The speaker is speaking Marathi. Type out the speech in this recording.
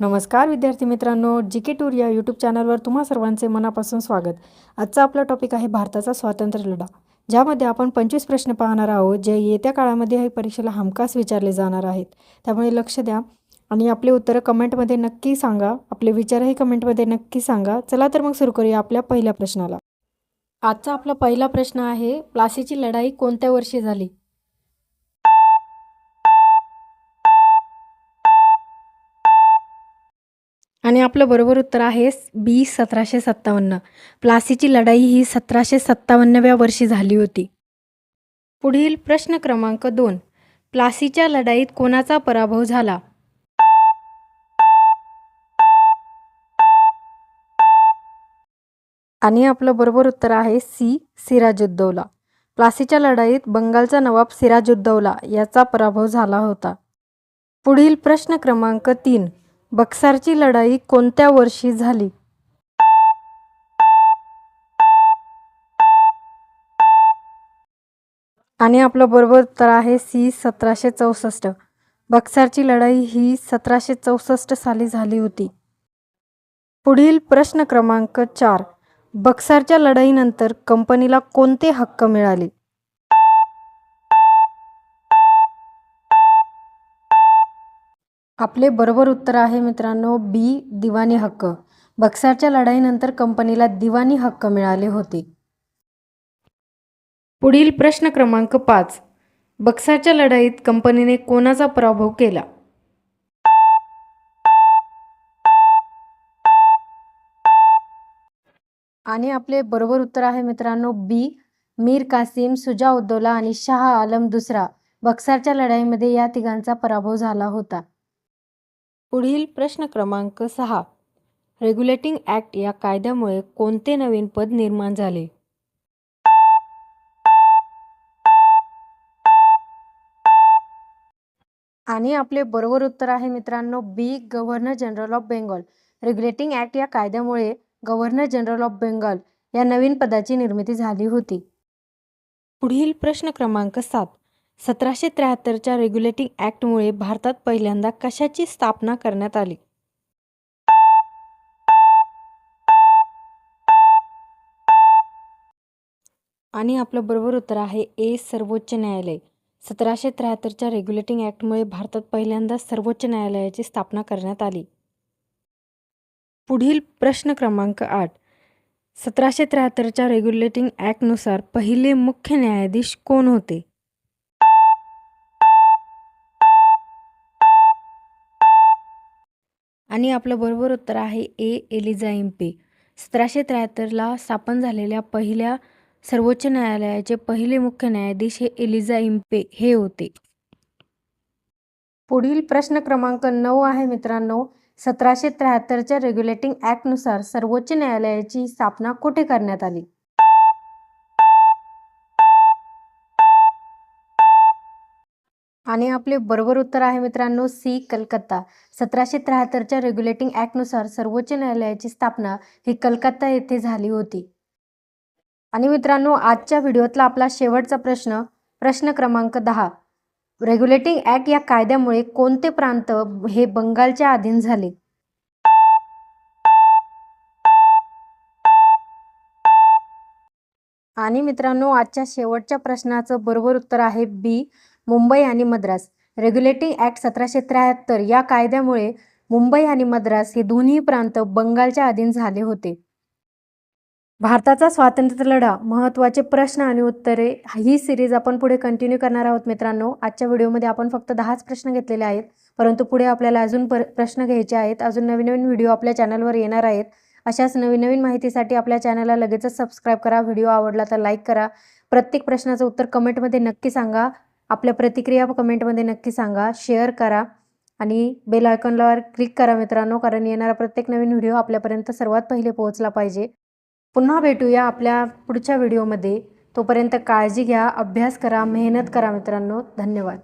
नमस्कार विद्यार्थी मित्रांनो. जी के टूर या यूट्यूब चॅनलवर तुम्हा सर्वांचे मनापासून स्वागत. आजचा आपला टॉपिक आहे भारताचा स्वातंत्र्य लढा ज्यामध्ये आपण पंचवीस प्रश्न पाहणार आहोत जे येत्या काळामध्ये हे परीक्षेला हमखास विचारले जाणार आहेत. त्यामुळे लक्ष द्या आणि आपले उत्तरं कमेंटमध्ये नक्की सांगा. आपले विचारही कमेंटमध्ये नक्की सांगा. चला तर मग सुरू करूया आपल्या पहिल्या प्रश्नाला. आजचा आपला पहिला प्रश्न आहे प्लासीची लढाई कोणत्या वर्षी झाली? आणि आपलं बरोबर उत्तर आहे बी सतराशे सत्तावन्न. प्लासीची लढाई ही सतराशे सत्तावन्नव्या वर्षी झाली होती. पुढील प्रश्न क्रमांक दोन. प्लासीच्या लढाईत कोणाचा पराभव झाला? आणि आपलं बरोबर उत्तर आहे सी सिराजुद्दौला. प्लासीच्या लढाईत बंगालचा नवाब सिराजुद्दौला याचा पराभव झाला होता. पुढील प्रश्न क्रमांक तीन. बक्सारची लढाई कोणत्या वर्षी झाली? आणि आपलं बरोबर उत्तर आहे सी सतराशे चौसष्ट. बक्सारची लढाई ही सतराशे चौसष्ट साली झाली होती. पुढील प्रश्न क्रमांक चार. बक्सारच्या लढाईनंतर कंपनीला कोणते हक्क मिळाले? आपले बरोबर उत्तर आहे मित्रांनो बी दिवाणी हक्क. बक्सारच्या लढाईनंतर कंपनीला दिवाणी हक्क मिळाले होते. पुढील प्रश्न क्रमांक पाच. बक्सारच्या लढाईत कंपनीने कोणाचा पराभव केला? आणि आपले बरोबर उत्तर आहे मित्रांनो बी मीर कासिम सुजाउद्दौला आणि शाह आलम दुसरा. बक्सारच्या लढाईमध्ये या तिघांचा पराभव झाला होता. पुढील प्रश्न क्रमांक सहा. रेग्युलेटिंग ॲक्ट या कायद्यामुळे कोणते नवीन पद निर्माण झाले? आणि आपले बरोबर उत्तर आहे मित्रांनो B governor general of Bengal regulating act या कायद्यामुळे गव्हर्नर जनरल ऑफ बेंगॉल या नवीन पदाची निर्मिती झाली होती. पुढील प्रश्न क्रमांक सात. सतराशे त्र्याहत्तरच्या रेग्युलेटिंग ॲक्टमुळे भारतात पहिल्यांदा कशाची स्थापना करण्यात आली? आणि आपलं बरोबर उत्तर आहे ए सर्वोच्च न्यायालय. सतराशे त्र्याहत्तरच्या रेग्युलेटिंग ॲक्टमुळे भारतात पहिल्यांदा सर्वोच्च न्यायालयाची स्थापना करण्यात आली. पुढील प्रश्न क्रमांक आठ. सतराशे त्र्याहत्तरच्या रेग्युलेटिंग ॲक्टनुसार पहिले मुख्य न्यायाधीश कोण होते? आणि आपलं बरोबर उत्तर आहे ए एलिझा इम्पे. सतराशे त्र्याहत्तरला स्थापन झालेल्या पहिल्या सर्वोच्च न्यायालयाचे पहिले मुख्य न्यायाधीश हे एलिझा इम्पे हे होते. पुढील प्रश्न क्रमांक नऊ आहे मित्रांनो. सतराशे त्र्याहत्तरच्या रेग्युलेटिंग ॲक्टनुसार सर्वोच्च न्यायालयाची स्थापना कुठे करण्यात आली? आणि आपले बरोबर उत्तर आहे मित्रांनो सी कलकत्ता. सतराशे त्र्याहत्तरच्या रेग्युलेटिंग ॲक्टनुसार सर्वोच्च न्यायालयाची स्थापना ही कलकत्ता येथे झाली होती. आणि मित्रांनो आजच्या व्हिडिओतला आपला शेवटचा प्रश्न प्रश्न क्रमांक दहा. रेग्युलेटिंग ॲक्ट या कायद्यामुळे कोणते प्रांत हे बंगालच्या अधीन झाले? आणि मित्रांनो आजच्या शेवटच्या प्रश्नाचं बरोबर उत्तर आहे बी. मुंबई आणि मद्रास. रेग्युलेटिंग ॲक्ट सतराशे त्र्याहत्तर या कायद्यामुळे मुंबई आणि मद्रास हे दोन्ही प्रांत बंगालच्या अधीन झाले होते. भारताचा स्वातंत्र्य लढा महत्त्वाचे प्रश्न आणि उत्तरे ही सिरीज आपण पुढे कंटिन्यू करणार आहोत मित्रांनो. आजच्या व्हिडिओमध्ये आपण फक्त दहाच प्रश्न घेतलेले आहेत परंतु पुढे आपल्याला अजून पर प्रश्न घ्यायचे आहेत. अजून नवीन नवीन व्हिडिओ आपल्या चॅनलवर येणार आहेत. अशाच नवीन नवीन माहितीसाठी आपल्या चॅनलला लगेचच सबस्क्राईब करा. व्हिडिओ आवडला तर लाईक करा. प्रत्येक प्रश्नाचं उत्तर कमेंटमध्ये नक्की सांगा. आपल्या प्रतिक्रिया कमेंटमध्ये नक्की सांगा शेअर करा आणि बेल आयकॉनला क्लिक करा मित्रांनो कारण येणारा प्रत्येक नवीन व्हिडिओ आपल्यापर्यंत सर्वात पहिले पोहोचला पाहिजे. पुन्हा भेटूया आपल्या पुढच्या व्हिडिओमध्ये. तोपर्यंत काळजी घ्या अभ्यास करा मेहनत करा मित्रांनो. धन्यवाद.